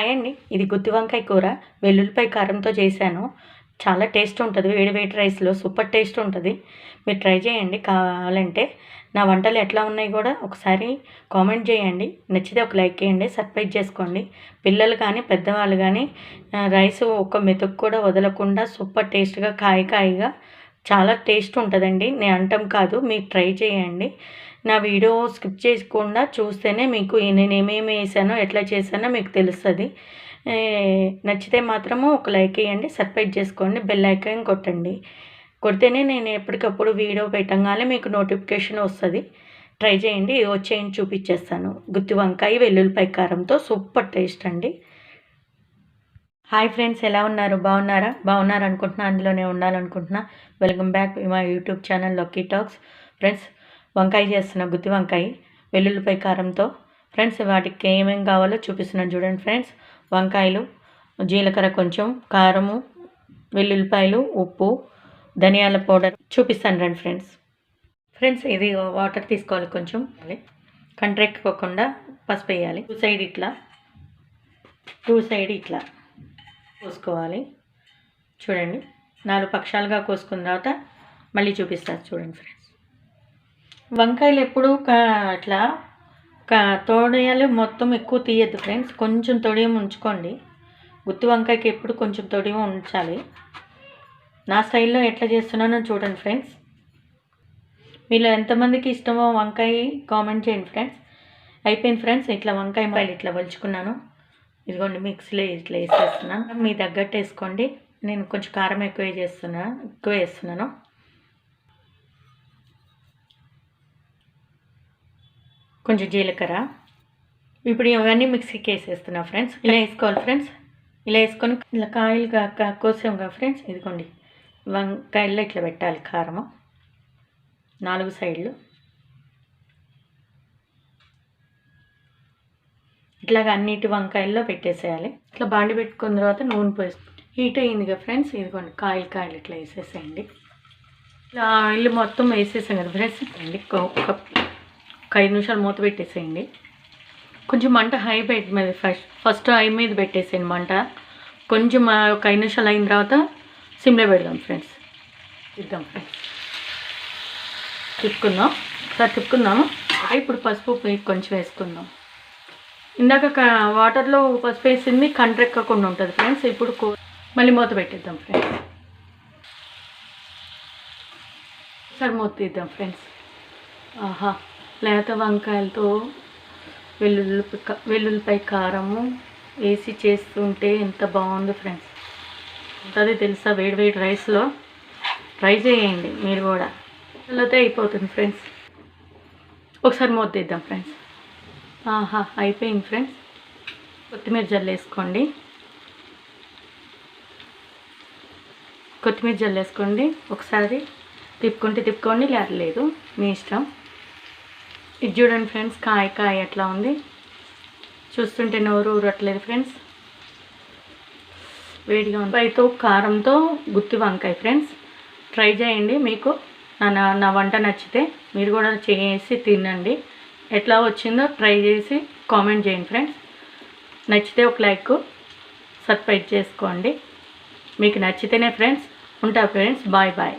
Hi అండి ఇది గుత్తి వంకాయ కూర. వెల్లుల్లిపాయ కారంతో చేశాను. చాలా టేస్ట్ ఉంటుంది. వేడి వేడి రైస్లో సూపర్ టేస్ట్ ఉంటుంది. మీరు ట్రై చేయండి. కావాలంటే నా వంటలు ఎట్లా ఉన్నాయి కూడా ఒకసారి కామెంట్ చేయండి. నచ్చితే ఒక లైక్ చేయండి. సర్ప్రైజ్ చేసుకోండి. పిల్లలు కానీ పెద్దవాళ్ళు కానీ రైస్ ఒక మెతుకు కూడా వదలకుండా సూపర్ టేస్ట్గా కాయ కాయగా చాలా టేస్ట్ ఉంటుందండి. నేను అంటాం కాదు మీరు ట్రై చేయండి. నా వీడియో స్కిప్ చేయకుండా చూస్తేనే మీకు నేను ఏమేమి వేసానో ఎట్లా చేశానో మీకు తెలుస్తుంది. నచ్చితే మాత్రము ఒక లైక్ వేయండి సబ్స్క్రైబ్ చేసుకోండి బెల్ ఐకాన్ కొట్టండి. కొడితేనే నేను ఎప్పటికప్పుడు వీడియో పెట్టంగానే మీకు నోటిఫికేషన్ వస్తుంది. ట్రై చేయండి వచ్చేయండి చూపించేస్తాను. గుత్తి వంకాయ వెల్లుల్లిపాయ కారంతో సూపర్ టేస్ట్ అండి. హాయ్ ఫ్రెండ్స్ ఎలా ఉన్నారు? బాగున్నారా? బాగున్నారు అనుకుంటున్నా అందులోనే ఉండాలనుకుంటున్నా. వెల్కమ్ బ్యాక్ మా YouTube channel Lucky Talks friends వంకాయ చేస్తున్న గుత్తి వంకాయ వెల్లుల్లిపై కారంతో. ఫ్రెండ్స్ వాటికి ఏమేమి కావాలో చూపిస్తున్నాను చూడండి ఫ్రెండ్స్ వంకాయలు జీలకర్ర కొంచెం కారము వెల్లుల్లిపాయలు ఉప్పు ధనియాల పౌడర్ చూపిస్తాను రండి ఫ్రెండ్స్ ఫ్రెండ్స్ ఇది వాటర్ తీసుకోవాలి కొంచెం. కంట్రెక్కోకుండా పసుపు వేయాలి. టూ సైడ్ ఇట్లా. టూ సైడ్ ఇట్లా. కోసుకోవాలి. చూడండి. నాలుగు పక్షాలుగా కోసుకున్న తర్వాత మళ్ళీ చూపిస్తాను చూడండి ఫ్రెండ్స్ వంకాయలు ఎప్పుడు అట్లా తోడయాలు మొత్తం ఎక్కువ తీయద్దు ఫ్రెండ్స్ కొంచెం తొడియం ఉంచుకోండి. గుత్తి వంకాయకి ఎప్పుడు కొంచెం తొడియం ఉంచాలి. నా స్టైల్లో ఎట్లా చేస్తున్నానో చూడండి ఫ్రెండ్స్ మీలో ఎంతమందికి ఇష్టమో వంకాయ కామెంట్ చేయండి ఫ్రెండ్స్ అయిపోయింది ఫ్రెండ్స్ ఇట్లా వంకాయ మాయలు ఇట్లా వలుచుకున్నాను. ఇదిగోండి మిక్సీలో ఇట్లా వేసేస్తున్నాను మీ తగ్గట్టు వేసుకోండి. నేను కొంచెం కారం ఎక్కువ చేస్తున్నాను ఎక్కువ వేస్తున్నాను. కొంచెం జీలకర్ర. ఇప్పుడు ఇవన్నీ మిక్సీకి వేసేస్తున్నా ఫ్రెండ్స్. ఇలా వేసుకోవాలి ఫ్రెండ్స్. ఇలా వేసుకొని ఇలా కాయలు కోసాం ఫ్రెండ్స్. ఇదిగోండి వంకాయల్లో ఇట్లా పెట్టాలి కారము. నాలుగు సైడ్లు. ఇట్లాగ అన్నిటి వంకాయల్లో పెట్టేసేయాలి. ఇట్లా బాండి పెట్టుకున్న తర్వాత నూనె పోసి హీట్ అయ్యిందిగా ఫ్రెండ్స్ ఇదిగోండి కాయలు కాయలు ఇట్లా వేసేసేయండి. ఇలా ఆయిల్ మొత్తం వేసేసాం కదా ఫ్రెండ్స్ అండి ఒక ఒక ఐదు నిమిషాలు మూత పెట్టేసేయండి. కొంచెం మంట హై పెట్టి మీద ఫస్ట్ ఫస్ట్ హై మీద పెట్టేసేయండి మంట. కొంచెం ఒక ఐదు నిమిషాలు అయిన తర్వాత సిమ్లో పెడదాం ఫ్రెండ్స్. ఇద్దాం ఫ్రెండ్స్. తిప్పుకుందాం. ఒకసారి తిప్పుకుందాము. ఇప్పుడు పసుపు కొంచెం వేసుకుందాం. ఇందాక వాటర్లో పసుపు వేసింది కంట్రెక్కకుండా ఉంటుంది ఫ్రెండ్స్ ఇప్పుడు మళ్ళీ మూత పెట్టేద్దాం ఫ్రెండ్స్ ఒకసారి మూత తీద్దాం ఫ్రెండ్స్ ఆహా లేత వంకాయలతో వెల్లుల్లి వెల్లుల్లిపై కారము వేసి చేస్తుంటే ఎంత బాగుంది ఫ్రెండ్స్ ఉంటుంది తెలుసా వేడి వేడి రైస్లో ట్రై చేయండి మీరు కూడా. పిల్లలతో అయిపోతుంది ఫ్రెండ్స్ ఒకసారి మూత తీద్దాం ఫ్రెండ్స్ ఆహా అయిపోయింది ఫ్రెండ్స్. కొత్తిమీర జల్లేసుకోండి. కొత్తిమీర జల్లేసుకోండి. ఒకసారి తిప్పుకుంటే తిప్పుకోండి లేదు మీ ఇష్టం. ఇది చూడండి ఫ్రెండ్స్ కాయ కాయ ఎట్లా ఉంది? చూస్తుంటే నోరు ఊరట్లేదు ఫ్రెండ్స్. వేడిగా ఉంది. కారంతో గుత్తి వంకాయ ఫ్రెండ్స్. ట్రై చేయండి మీకు. నా నా వంట నచ్చితే మీరు కూడా చేసి తినండి. ఎట్లా వచ్చిందో ట్రై చేసి కామెంట్ చేయండి ఫ్రెండ్స్. నచ్చితే ఒక లైక్ సబ్స్క్రైబ్ చేసుకోండి. మీకు నచ్చితేనే ఫ్రెండ్స్ ఉంటా ఫ్రెండ్స్. Bye bye.